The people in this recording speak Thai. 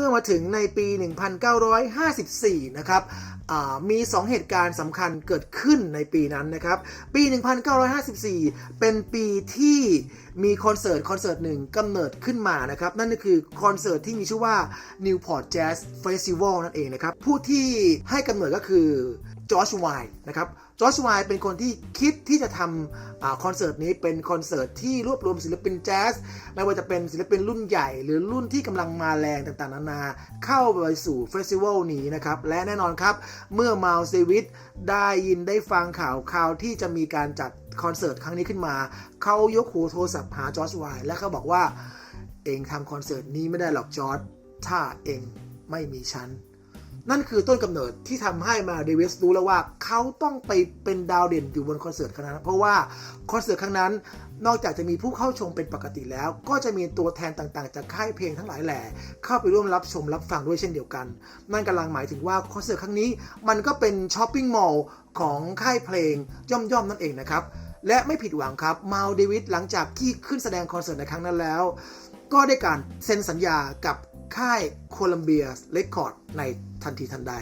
มื่อมาถึงในปี 1954 นะครับอ่ามี 2 เหตุการณ์สำคัญเกิดขึ้นในปีนั้นนะครับ ปี 1954 เป็นปีที่มีคอนเสิร์ตคอนเสิร์ตหนึ่งกำเนิดขึ้นมานะครับ นั่นก็คือคอนเสิร์ตที่มีชื่อว่า Newport Jazz Festival นั่นเองนะครับ ผู้ที่ให้กำเนิดก็คือ จอร์จไวนะครับจอร์จไวเป็นคนที่คิดที่จะทำอคอนเสิร์ตนี้เป็นคอนเสิร์ตที่รวบรวมศิลปินแจ๊สไม่ว่าจะเป็นศิลปินรุ่นใหญ่ หรือรุ่นที่กำลังมาแรงต่างๆ นานาเข้าไปสู่เฟสติวัลนี้นะครับ และแน่นอนครับ เมื่อมาลเซวิทได้ยินได้ฟังข่าวข่าวที่จะมีการจัดคอนเสิร์ตครั้งนี้ขึ้นมา เขายกหูโทรศัพท์หาจอร์จไวและเขาบอกว่าเองทำคอนเสิร์ตนี้ไม่ได้หรอกจอร์จถ้าเองไม่มีฉัน นั่นคือต้นกำเนิดที่ทำให้มาเดวิสรู้แล้วว่าเขาต้องไปเป็นดาวเด่นอยู่บนคอนเสิร์ตครั้งนั้นเพราะว่าคอนเสิร์ตครั้งนั้น นอกจากจะมีผู้เข้าชมเป็นปกติแล้ว ก็จะมีตัวแทนต่างๆ จากค่ายเพลงทั้งหลายแหล่เข้าไปร่วมรับชมรับฟังด้วยเช่นเดียวกัน นั่นกำลังหมายถึงว่าคอนเสิร์ตครั้งนี้ มันก็เป็นช้อปปิ้งมอลล์ของค่ายเพลงย่อมๆนั่นเองนะครับและไม่ผิดหวังครับมาเดวิดหลังจากที่ขึ้นแสดงคอนเสิร์ตในครั้งนั้นแล้วก็ได้การเซ็นสัญญากับ ค่ายโคลัมเบียเรคคอร์ดในทันทีทันใด